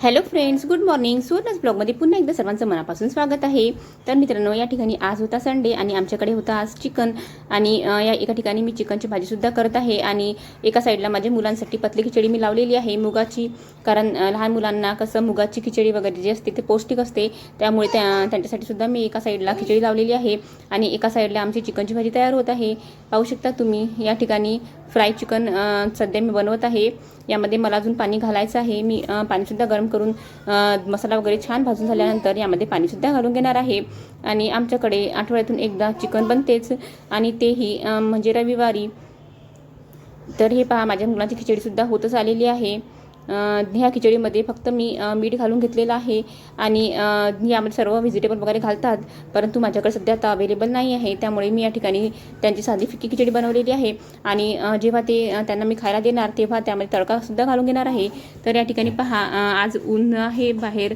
Hello friends good morning सुवर्णस ब्लॉगमध्ये पुन्हा एकदा सर्वांचं मनापासून स्वागत आहे. तर मित्रांनो या ठिकाणी आज होता संडे आणि आमच्याकडे होता आज चिकन आणि या एका ठिकाणी मी चिकनची भाजीसुद्धा करत आहे. आणि एका साईडला माझ्या मुलांसाठी पतली खिचडी मी लावलेली आहे मुगाची. कारण लहान मुलांना कसं मुगाची खिचडी वगैरे जी असते ते पौष्टिक असते. त्यामुळे त्या त्यांच्यासाठी सुद्धा मी एका साईडला खिचडी लावलेली आहे. आणि एका साईडला आमची चिकनची भाजी तयार होत आहे. पाहू शकता तुम्ही या ठिकाणी फ्राय चिकन सध्या मी बनवत आहे. यामध्ये मला अजून पाणी घालायचं आहे. मी पाणीसुद्धा गरम करून मसाला वगैरे छान भाजून झाल्यानंतर यामध्ये पाणीसुद्धा घालून घेणार आहे. आणि आमच्याकडे आठवड्यातून एकदा चिकन बनतेच. आणि तेही म्हणजे रविवारी. तर हे पहा माझ्या मुलांची खिचडीसुद्धा होतच आलेली आहे. ह्या खिचडीमध्ये फक्त मी मीठ घालून घेतलेलं आहे आणि यामध्ये सर्व व्हेजिटेबल वगैरे घालतात परंतु माझ्याकडे सध्या आता अवेलेबल नाही आहे. त्यामुळे मी या ठिकाणी त्यांची साधी फिक्की खिचडी बनवलेली आहे आणि जेव्हा ते त्यांना मी खायला देणार तेव्हा त्यामध्ये तडकासुद्धा घालून घेणार आहे. तर या ठिकाणी पहा आज ऊन आहे बाहेर.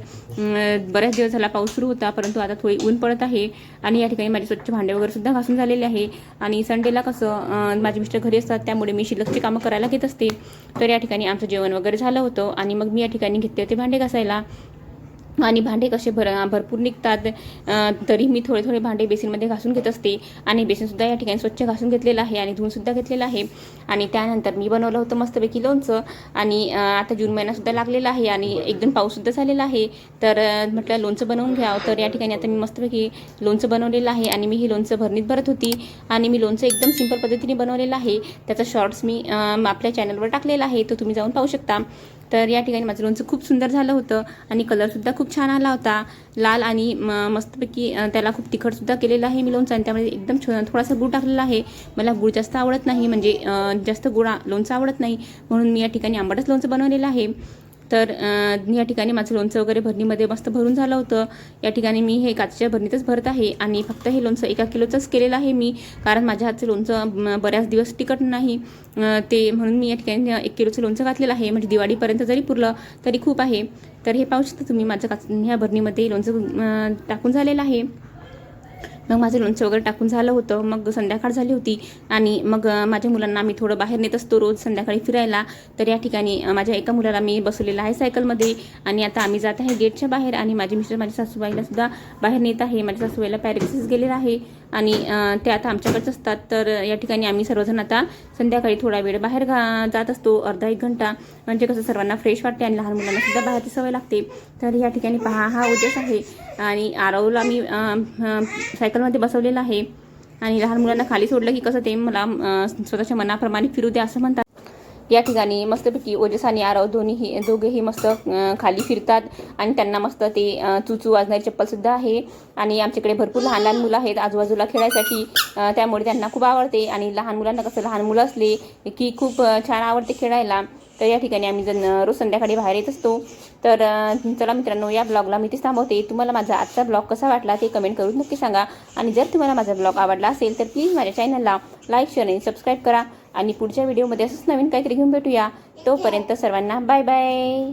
बऱ्याच दिवस झाला पाऊस सुरू होता परंतु आता थोडी ऊन पडत आहे आणि या ठिकाणी माझे स्वच्छ भांडे वगैरे सुद्धा घासून झालेले आहे. आणि संडेला कसं माझे मिस्टर घरी असतात त्यामुळे मी शिल्लकची कामं करायला घेत असते. तर या ठिकाणी आमचं जेवण वगैरे झालं. होतं आणि मग मी या ठिकाणी घेतले होते भांडे घासायला. आणि भांडे कसे भर भरपूर निघतात. तरी मी थोडे थोडे भांडे बेसिनमध्ये घासून घेत असते. आणि बेसिनसुद्धा या ठिकाणी स्वच्छ घासून घेतलेलं आहे आणि धुवूनसुद्धा घेतलेलं आहे. आणि त्यानंतर मी बनवलं होतं मस्तपैकी लोणचं आणि आता जून महिनासुद्धा लागलेला आहे आणि एकदम पाऊससुद्धा झालेला आहे. तर म्हटलं लोणचं बनवून घ्यावं. तर या ठिकाणी आता मी मस्तपैकी लोणचं बनवलेलं आहे आणि मी हे लोणचं भरणीत भरत होती आणि मी लोणचं एकदम सिंपल पद्धतीने बनवलेलं आहे. त्याचा शॉर्ट्स मी आपल्या चॅनलवर टाकलेला आहे. तो तुम्ही जाऊन पाहू शकता. तर या ठिकाणी माझं लोणचं खूप सुंदर झालं होतं आणि कलरसुद्धा खूप छान आला होता. लाल आणि म- मस्तपैकी त्याला खूप तिखटसुद्धा केलेलं आहे मी लोणचं आणि त्यामध्ये एकदम छो थोडासा गूळ टाकलेला आहे. मला गूळ जास्त आवडत नाही. म्हणजे जास्त गुळा लोणचं आवडत नाही. म्हणून मी या ठिकाणी आंबटच लोणचं बनवलेलं आहे. तर या ठिकाणी माझं लोणचं वगैरे भरणीमध्ये मस्त भरून झालं होतं. या ठिकाणी मी हे काचेच्या भरणीतच भरत आहे आणि फक्त हे लोणचं एका किलोचंच केलेलं आहे मी कारण माझ्या हातचं लोणचं बऱ्याच दिवस टिकत नाही. ते म्हणून मी या ठिकाणी एक किलोचं लोणचं घातलेलं आहे. म्हणजे दिवाळीपर्यंत जरी पुरलं तरी खूप आहे. तर हे पाहू शकता तुम्ही माझं काच ह्या भरणीमध्ये लोणचं टाकून झालेलं आहे. मग माझं लोणचं वगैरे टाकून झालं होतं. मग संध्याकाळ झाली होती आणि मग माझ्या मुलांना आम्ही थोडं बाहेर नेत असतो रोज संध्याकाळी फिरायला. तर या ठिकाणी माझ्या एका मुलाला मी बसवलेलं आहे सायकलमध्ये आणि आता आम्ही जात आहे गेटच्या बाहेर आणि माझे मिस्टर माझ्या सासूबाईला सुद्धा बाहेर नेत आहे. माझ्या सासूबाईला पॅरेलिसिस गेलेला आहे. आणि ते आता आमच्याकडेच असतात तर या ठिकाणी आम्ही सर्वजण आता संध्याकाळी थोडा वेळ बाहेर घा जात असतो अर्धा एक घंटा. म्हणजे कसं सर्वांना फ्रेश वाटते आणि लहान मुलांना सुद्धा बाहेरची सवय लागते. तर या ठिकाणी पहा हा उद्देश आहे. आणि आरवला मी सायकलमध्ये बसवलेला आहे. आणि लहान मुलांना खाली सोडलं की कसं ते मला स्वतःच्या मनाप्रमाणे फिरू दे असं म्हणतात. या ठिकाणी मस्तपैकी ओजस आणि आरव दोन्हीही दोघेही मस्त खाली फिरतात आणि त्यांना मस्त ते चुचू वाजणारी चप्पलसुद्धा आहे. आणि आमच्याकडे भरपूर लहान लहान मुलं आहेत आजूबाजूला खेळायसाठी. त्यामुळे त्यांना खूप आवडते. आणि लहान मुलांना कसं लहान मुलं असले की खूप छान आवडते खेळायला. तर या ठिकाणी आम्ही जण रोज संध्याकाळी बाहेर येत असतो. तर चला मित्रांनो या ब्लॉगला मी ते थांबवते. तुम्हाला माझा आजचा ब्लॉग कसा वाटला ते कमेंट करून नक्की सांगा. आणि जर तुम्हाला माझा ब्लॉग आवडला असेल तर प्लीज माझ्या चॅनलला लाईक शेअर आणि सबस्क्राईब करा. आणि पुढच्या व्हिडिओमध्ये असंच नवीन काहीतरी घेऊन भेटूया. तोपर्यंत सर्वांना बाय बाय.